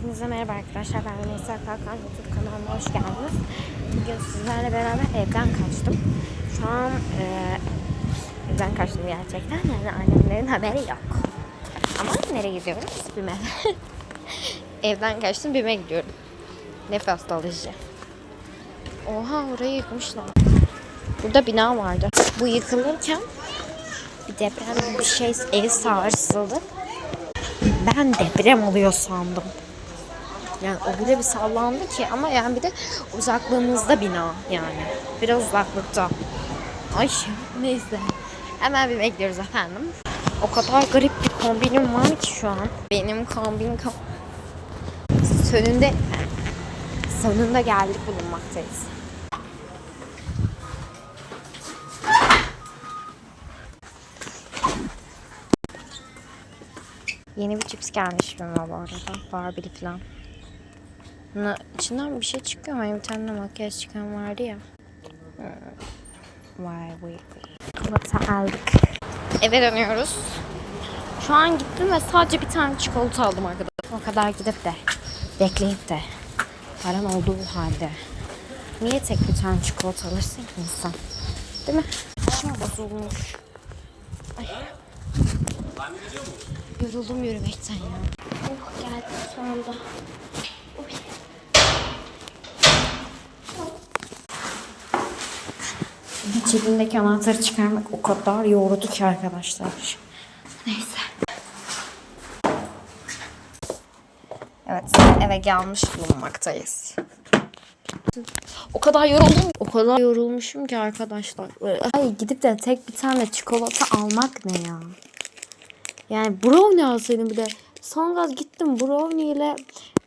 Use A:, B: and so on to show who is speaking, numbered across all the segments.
A: Hepinize merhaba arkadaşlar. Ben Neyse Kalkan YouTube kanalına hoş geldiniz. Bugün sizlerle beraber evden kaçtım. Şu an e, evden kaçtım gerçekten. Yani annemlerin haberi yok. Ama nereye gidiyoruz? BİM'e. evden kaçtım BİM'e gidiyorum. Nefes alıcı. Oha orayı yıkmışlar. Burada bina vardı. Bu yıkılırken bir deprem bir şey ev sarsıldı. Ben deprem oluyor sandım. Yani o bile bir sallandı ki ama yani bir de uzaklığımızda bina yani. Biraz uzaklıkta. Ay neyse. Hemen bir bekliyoruz efendim. O kadar garip bir kombinim var ki şu an. Benim kombin kom sonunda sonunda geldik bulunmaktayız. Yeni bir cips gelmiş filme bu arada. Barbie'li falan. Bunun içinden bir şey çıkıyor ama bir tane de makyaj çıkan vardı ya. Vay vay. Çikolata aldık. Eve dönüyoruz. Şu an gittim ve sadece bir tane çikolata aldım arkadaşlar. O kadar gidip de bekleyip de paran olduğu halde niye tek bir tane çikolata alırsın ki insan? Değil mi? Şimdi bozulmuş. Ay. Yoruldum yürümekten ya. Oh geldim sonunda. Cebimdeki anahtarı çıkarmak o kadar yordu ki arkadaşlar. Neyse. Evet eve gelmiş bulunmaktayız. O kadar yoruldum. O kadar yorulmuşum ki arkadaşlar. Ay gidip de tek bir tane çikolata almak ne ya? Yani brownie alsaydım bir de. Son gaz gittim brownie ile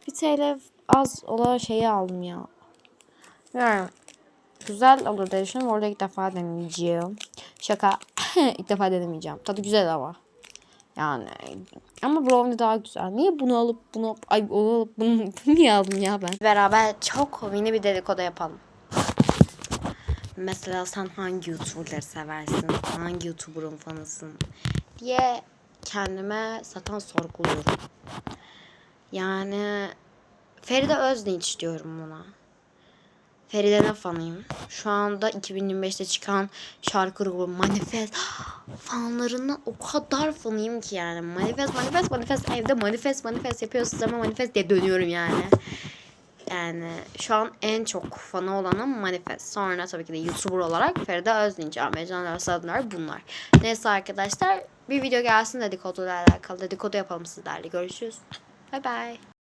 A: bir TL az olan şeyi aldım ya. Yani güzel olur diye düşünüyorum. Orada ilk defa deneyeceğim. Şaka. ilk defa denemeyeceğim. Tadı güzel ama. Yani ama brownie daha güzel. Niye bunu alıp bunu ay onu alıp bunu, niye aldım ya ben? Beraber çok mini bir dedikodu yapalım. Mesela sen hangi YouTuber'ları seversin? Hangi YouTuber'ın fanısın? diye kendime zaten sorguluyorum. Yani Feride Özdinç diyorum buna. Feride'nin fanıyım. Şu anda 2025'te çıkan şarkı grubu Manifest fanlarından o kadar fanıyım ki yani. Manifest, manifest, manifest evde manifest, manifest yapıyorsunuz ama manifest diye dönüyorum yani. Yani şu an en çok fanı olanım Manifest. Sonra tabii ki de YouTuber olarak Feride Özdinç, Ahmet Can Arsadılar bunlar. Neyse arkadaşlar bir video gelsin dedikoduyla alakalı. Dedikodu yapalım sizlerle. Görüşürüz. Bay bay.